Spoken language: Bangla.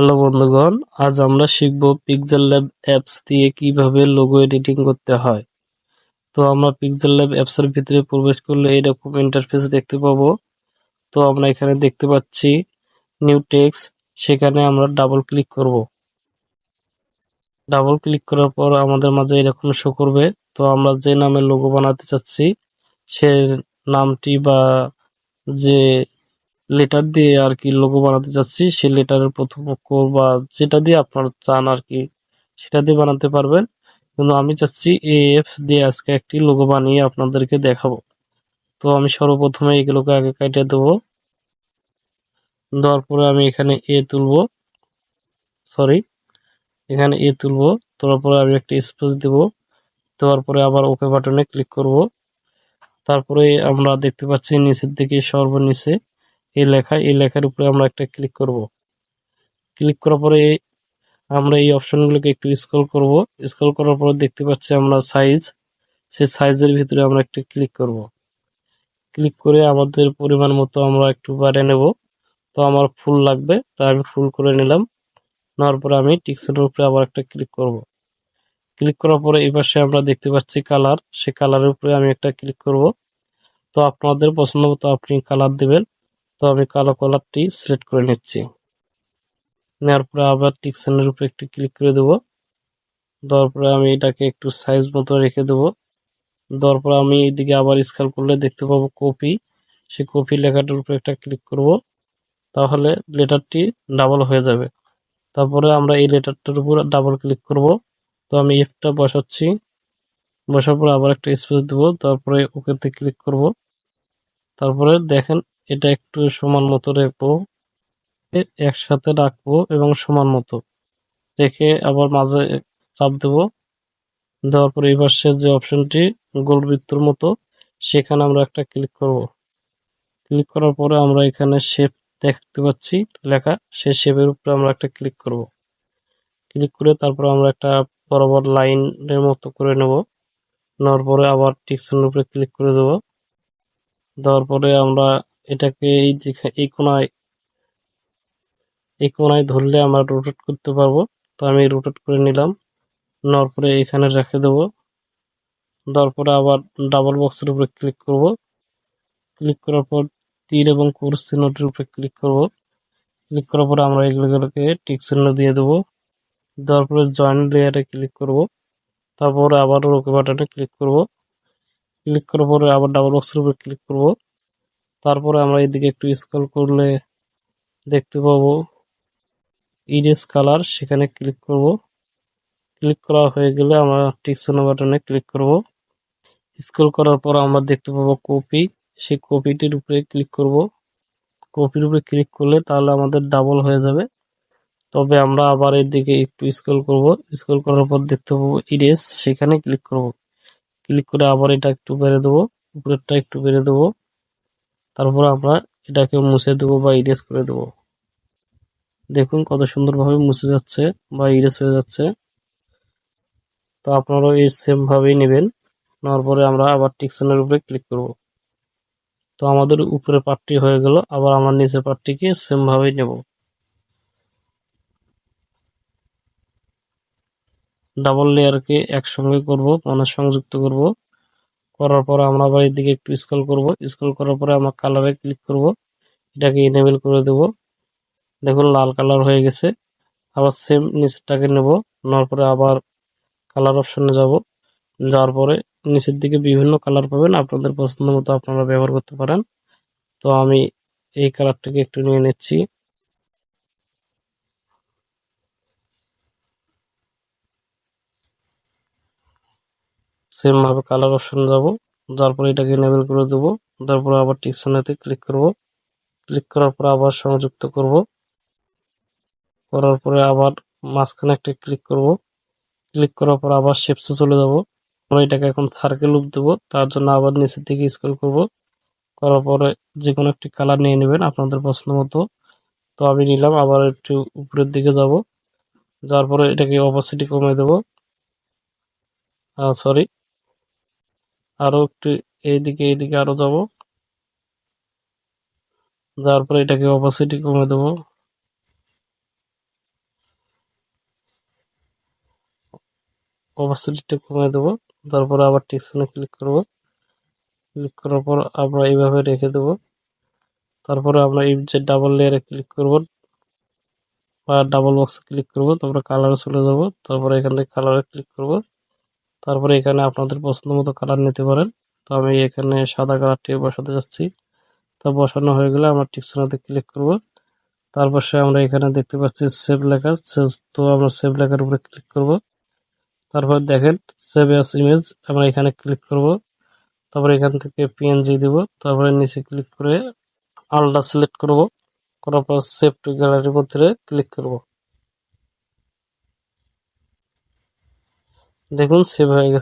হ্যালো বন্ধুগণ, আজ আমরা শিখব পিক্সেল ল্যাব অ্যাপস দিয়ে কীভাবে লোগো এডিটিং করতে হয়। তো আমরা পিক্সেল ল্যাব অ্যাপসের ভিতরে প্রবেশ করলে এরকম ইন্টারফেস দেখতে পাবো। তো আমরা এখানে দেখতে পাচ্ছি নিউ টেক্স সেখানে আমরা ডাবল ক্লিক করব। ডাবল ক্লিক করার পর আমাদের মাঝে এরকম শো করবে। তো আমরা যে নামে লোগো বানাতে চাচ্ছি, সে নামটি বা যে লেটার দিয়ে আর কি লোগো বানাতে চাচ্ছি, সেই লেটারের প্রথম অক্ষর বা যেটা দিয়ে আপনার চান আর কি, সেটা দিয়ে বানাতে পারবেন। কিন্তু আমি চাচ্ছি এ এফ দিয়ে আজকে একটি লোগো বানিয়ে আপনাদেরকে দেখাবো। তো আমি সর্বপ্রথমে এগুলোকে আগে কেটে দেবো। দেওয়ার পরে আমি এখানে এ তুলবো। সরি এখানে এ তুলবো। তোলার পরে আমি একটা স্পেস দেব। দেওয়ার পরে আবার ওকে বাটনে ক্লিক করব। তারপরে আমরা দেখতে পাচ্ছি নিচের দিকে সর্বনিচে এই লেখা, এই লেখার উপরে আমরা একটা ক্লিক করব। ক্লিক করার পরে আমরা এই অপশনগুলোকে একটু স্ক্রল করব। স্ক্রল করার পরে দেখতে পাচ্ছি আমরা সাইজ সেই সাইজের ভিতরে আমরা একটু ক্লিক করব। ক্লিক করে আমাদের পরিমাণ মতো আমরা একটু বাড়িয়ে নেব। তো আমার ফুল লাগবে তাই আমি ফুল করে নিলাম। নেওয়ার পরে আমি টিক্সের উপরে আবার একটা ক্লিক করব। ক্লিক করার পরে এই পাশে আমরা দেখতে পাচ্ছি কালার সে কালারের উপরে আমি একটা ক্লিক করব। তো আপনাদের পছন্দ মতো আপনি কালার দেবেন। তো আমি কালো কালারটি সিলেক্ট করে নিচ্ছি। নেওয়ার পরে আবার টিকশনের উপরে একটু ক্লিক করে দেবো। দেওয়ার পরে আমি এটাকে একটু সাইজ মতো রেখে দেবো। দেওয়ার পরে আমি এইদিকে আবার স্কাল করলে দেখতে পাবো কপি সেই কপি লেখাটার উপরে একটা ক্লিক করব। তাহলে লেটারটি ডাবল হয়ে যাবে। তারপরে আমরা এই লেটারটার উপর ডাবল ক্লিক করব। তো আমি এফটা বসাচ্ছি। বসার পরে আবার একটা স্পেস দেবো। তারপরে ওকেতে ক্লিক করব। তারপরে দেখেন এটা একটু সমান মতো রাখব একসাথে রাখব এবং সমান মতো। রেখে আবার মাঝে চাপ দেব। দেওয়ার পরে এই পাশে যে অপশনটি গোল বৃত্তর মতো, সেখানে আমরা একটা ক্লিক করব। ক্লিক করার পরে আমরা এখানে শেপ দেখতে পাচ্ছি। লেখা, সেই শেপের উপরে আমরা একটা ক্লিক করব। ক্লিক করে তারপর আমরা একটা বরাবর লাইনের মতো করে নেব। নেওয়ার পরে আবার টিক্সের উপরে ক্লিক করে দেব। দেওয়ার পরে আমরা এটাকে এই এই কোনায় এই কোনায় ধরলে আমরা রোটেট করতে পারব। তো আমি রোটেট করে নিলাম। নেওয়ার পরে এখানে রেখে দেব। দেওয়ার পরে আবার ডাবল বক্সের উপরে ক্লিক করব। ক্লিক করার পর তীর এবং কোর্স চিহ্নটির উপরে ক্লিক করব। ক্লিক করার পরে আমরা এগুলোকে টিক চিহ্ন দিয়ে দেবো। দেওয়ার পরে জয়েন্ট লেয়ারে ক্লিক করব। তারপর আবার ওকে বাটনে ক্লিক করব। ক্লিক করার পরে আবার ডাবল বক্সের উপরে ক্লিক করব। তারপরে আমরা এদিকে একটু স্ক্রল করলে দেখতে পাবো। ইরেজ কালার সেখানে ক্লিক করব। ক্লিক করা হয়ে গেলে আমরা টিকসোন বাটনে ক্লিক করব। স্ক্রল করার পর আমরা দেখতে পাবো কপি সেই কপিটির উপরে ক্লিক করব। কপির উপরে ক্লিক করলে তাহলে আমাদের ডাবল হয়ে যাবে। তবে আমরা আবার এর দিকে একটু স্ক্রল করব। স্ক্রল করার পর দেখতে পাবো ইরেজ সেখানে ক্লিক করব। ক্লিক করে আবার এটা একটু বেড়ে দেবো, উপরেরটা একটু বেড়ে দেবো। তারপর আমরা এটাকে মুছে দেবো বা ইরেজ করে দেবো। দেখুন কত সুন্দরভাবে মুছে যাচ্ছে বা ইরেজ হয়ে যাচ্ছে। তো আপনারাও এই সেমভাবেই নেবেন, নেওয়ার পরে আমরা আবার টিকশনের উপরে ক্লিক করব। তো আমাদের উপরে পার্টটি হয়ে গেল, আবার আমার নিচের পার্টটিকে সেমভাবেই নেব। ডাবল লেয়ারকে একসঙ্গে করব মানে সংযুক্ত করব। করার পর আমরা আবার এদিকে একটু স্ক্রল করব। স্ক্রল করার পরে আমরা কালারে ক্লিক করব। এটাকে এনেবেল করে দেব। দেখুন, লাল কালার হয়ে গেছে। আবার সেম নিচটাকে নেব। নেওয়ার পরে আবার কালার অপশনে যাব। যাওয়ার পরে নিচের দিকে বিভিন্ন কালার পাবেন। আপনাদের পছন্দ মতো আপনারা ব্যবহার করতে পারেন। তো আমি এই কালারটাকে একটু নিয়ে নিচ্ছি। সেম ভাবে কালার অপশন যাব। যাওয়ার পরে এটাকে এনেবেল করে দেবো। তারপরে আবার টিকশনেতে ক্লিক করব। ক্লিক করার পরে আবার সংযুক্ত করব। করার পরে আবার মাঝখানে একটা ক্লিক করব। ক্লিক করার পর আবার শেপসে চলে যাব। আমরা এটাকে এখন সার্কেল লুপ দেবো। তার জন্য আবার নিচের দিকে স্ক্রল করব। করার পরে যে কোনো একটি কালার নিয়ে নেবেন আপনাদের পছন্দ মতো। তো আমি নিলাম, আবার একটু উপরের দিকে যাব। যাওয়ার পরে এটাকে অপাসিটি কমে দেব। সরি আরও একটু এইদিকে এইদিকে আরও যাব। যাওয়ার পরে এটাকে অপাসিটি কমে দেব। অপাসিটিটা কমে দেব। তারপরে আবার টিকশনে ক্লিক করব। ক্লিক করার পর আমরা এইভাবে রেখে দেব। তারপরে আমরা এই যে ডাবল লেয়ারে ক্লিক করব বা ডাবল বক্সে ক্লিক করব। তারপরে কালারে চলে যাব। তারপরে এখান থেকে কালারে ক্লিক করব। তারপরে এখানে আপনাদের পছন্দ মতো কালার নিতে পারেন। তো আমি এখানে সাদা কালারটি বসাতে যাচ্ছি। তো বসানো হয়ে গেলে আমরা টিকসনাতে ক্লিক করব। তারপর সে আমরা এখানে দেখতে পাচ্ছি সেভ লেখা। তো আমরা সেভ লেখার উপরে ক্লিক করব। তারপর দেখেন সেভ অ্যাস ইমেজ আমরা এখানে ক্লিক করব। তারপর এখান থেকে পিএনজি দিব। তারপরে নিচে ক্লিক করে আলডা সিলেক্ট করব। করার পর সেভ টু গ্যালারির মধ্যে ক্লিক করব। দেখুন সেভ হয়ে গেছে।